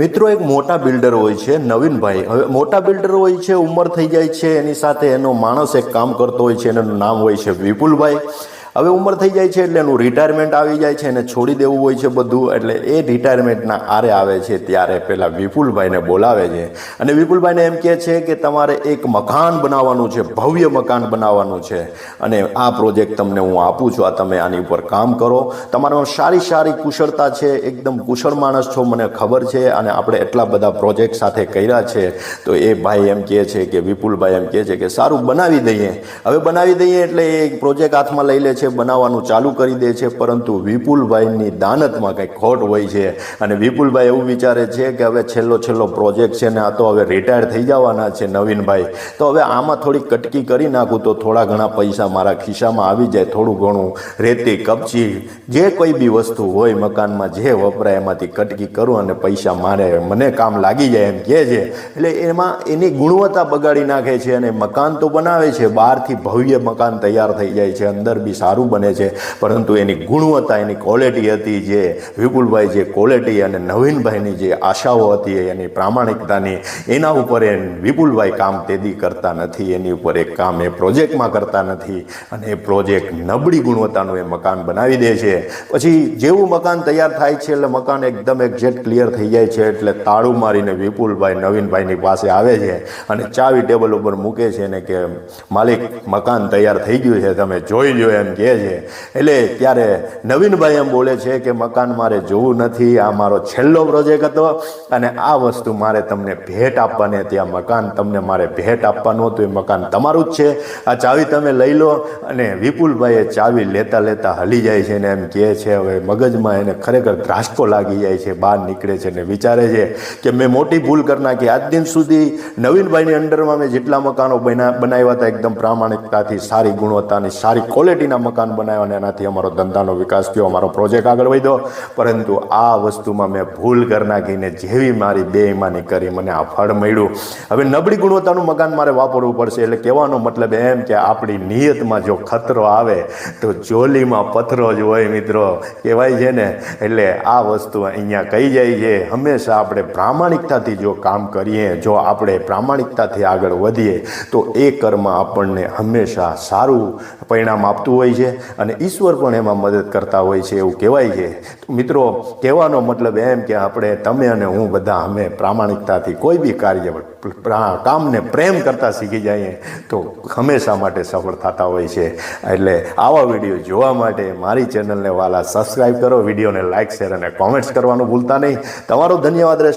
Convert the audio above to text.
મિત્રો, એક મોટા બિલ્ડર હોય છે, નવીનભાઈ. હવે મોટા બિલ્ડર હોય છે, ઉંમર થઈ જાય છે, એની સાથે એનો માણસ એક કામ કરતો હોય છે, એનું નામ હોય છે વિપુલભાઈ. હવે ઉંમર થઈ જાય છે એટલે એનું રિટાયરમેન્ટ આવી જાય છે એને છોડી દેવું હોય છે બધું. એટલે એ રિટાયરમેન્ટના આરે આવે છે ત્યારે પહેલાં વિપુલભાઈને બોલાવે છે. અને વિપુલભાઈને એમ કહે છે કે તમારે એક મકાન બનાવવાનું છે, ભવ્ય મકાન બનાવવાનું છે. અને આ પ્રોજેક્ટ તમને હું આપું છું. આ તમે આની ઉપર કામ કરો. તમારામાં સારી સારી કુશળતા છે, એકદમ કુશળ માણસ છો મને ખબર છે. અને આપણે એટલા બધા પ્રોજેક્ટ સાથે કર્યા છે. તો એ ભાઈ એમ કહે છે કે વિપુલભાઈ એમ કહે છે કે સારું બનાવી દઈએ. હવે બનાવી દઈએ એટલે એ પ્રોજેક્ટ હાથમાં લઈ લે છે. બનાવવાનું ચાલુ કરી દે છે, પરંતુ વિપુલભાઈની દાનતમાં કંઈક ખોટ હોય છે. અને વિપુલભાઈ એવું વિચારે છે કે હવે છેલ્લો છેલ્લો પ્રોજેક્ટ છે ને આ તો હવે રિટાયર થઈ જવાના છે નવીનભાઈ. તો હવે આમાં થોડી કટકી કરી નાખું તો થોડા ઘણા પૈસા મારા ખિસ્સામાં આવી જાય, થોડું ઘણું રેતી, કપચી, જે કોઈ બી વસ્તુ હોય મકાનમાં જે વપરાય એમાંથી કટકી કરું અને પૈસા મારે, મને કામ લાગી જાય એમ કહે છે. એટલે એમાં એની ગુણવત્તા બગાડી નાખે છે અને મકાન તો બનાવે છે, બહારથી ભવ્ય મકાન તૈયાર થઈ જાય છે, અંદર બી સારું બને છે. પરંતુ એની ગુણવત્તા, એની ક્વોલિટી હતી જે વિપુલભાઈ જે ક્વોલિટી અને નવીનભાઈની જે આશાઓ હતી, એની પ્રામાણિકતાની, એના ઉપર એ વિપુલભાઈ કામ તેદી કરતા નથી. એની ઉપર એક કામ એ પ્રોજેક્ટમાં કરતા નથી. અને એ પ્રોજેક્ટ નબળી ગુણવત્તાનું એ મકાન બનાવી દે છે. પછી જેવું મકાન તૈયાર થાય છે, એટલે મકાન એકદમ એક્ઝેક્ટ ક્લિયર થઈ જાય છે, એટલે તાળું મારીને વિપુલભાઈ નવીનભાઈની પાસે આવે છે અને ચાવી ટેબલ ઉપર મૂકે છે ને કે, માલિક, મકાન તૈયાર થઈ ગયું છે, તમે જોઈ લો એમ કહે છે. એટલે ત્યારે નવીનભાઈ એમ બોલે છે કે મકાન મારે જોવું નથી, આ મારો છેલ્લો પ્રોજેક્ટ હતો અને આ વસ્તુ મારે તમને ભેટ આપવાની હતી. આ મકાન તમને મારે ભેટ આપવાનું હતું. એ મકાન તમારું જ છે. આ ચાવી તમે લઈ લો અને વિપુલભાઈએ ચાવી લેતા લેતા હલી જાય છે ને એમ કહે છે, હવે મગજમાં એને ખરેખર ધ્રાસકો લાગી જાય છે, બહાર નીકળે છે ને વિચારે છે કે મેં મોટી ભૂલ કરી નાખી. આજ દિન સુધી નવીનભાઈની અંડરમાં મેં જેટલા મકાનો બના, બનાવ્યા હતા, એકદમ પ્રામાણિકતાથી, સારી ગુણવત્તાની, સારી ક્વોલિટીના મકાન બનાવ્યો અને એનાથી અમારો ધંધાનો વિકાસ થયો, અમારો પ્રોજેક્ટ આગળ વધ્યો. પરંતુ આ વસ્તુમાં મેં ભૂલ કરી નાખીને જેવી મારી બેઈમાની કરી મને આ ફળ મળ્યું. હવે નબળી ગુણવત્તાનું મકાન મારે વાપરવું પડશે એટલે કહેવાનો મતલબ એમ કે આપણી નિયતમાં જો ખતરો આવે, તો ચોલીમાં પથરો જ હોય મિત્રો. કહેવાય છે ને? એટલે આ વસ્તુ અહીંયા કહી જાય છે, હંમેશા આપણે પ્રામાણિકતાથી જો કામ કરીએ, જો આપણે પ્રામાણિકતાથી આગળ વધીએ, તો એ કર્મ આપણને હંમેશા સારું પરિણામ આપતું હોય છે. અને ઈશ્વર પણ એમાં મદદ કરતા હોય છે એવું કહેવાય છે. મિત્રો, કહેવાનો મતલબ એમ કે આપણે તમે અને હું બધા અમે પ્રામાણિકતાથી કોઈ બી કાર્ય કામને પ્રેમ કરતા શીખી જઈએ તો હંમેશા માટે સફળ થતા હોય છે. એટલે આવા વીડિયો જોવા માટે મારી ચેનલને વાલા સબસ્ક્રાઈબ કરો, વિડીયોને લાઇક શેર અને કોમેન્ટ્સ કરવાનું ભૂલતા નહીં. તમારો ધન્યવાદ રહેશે.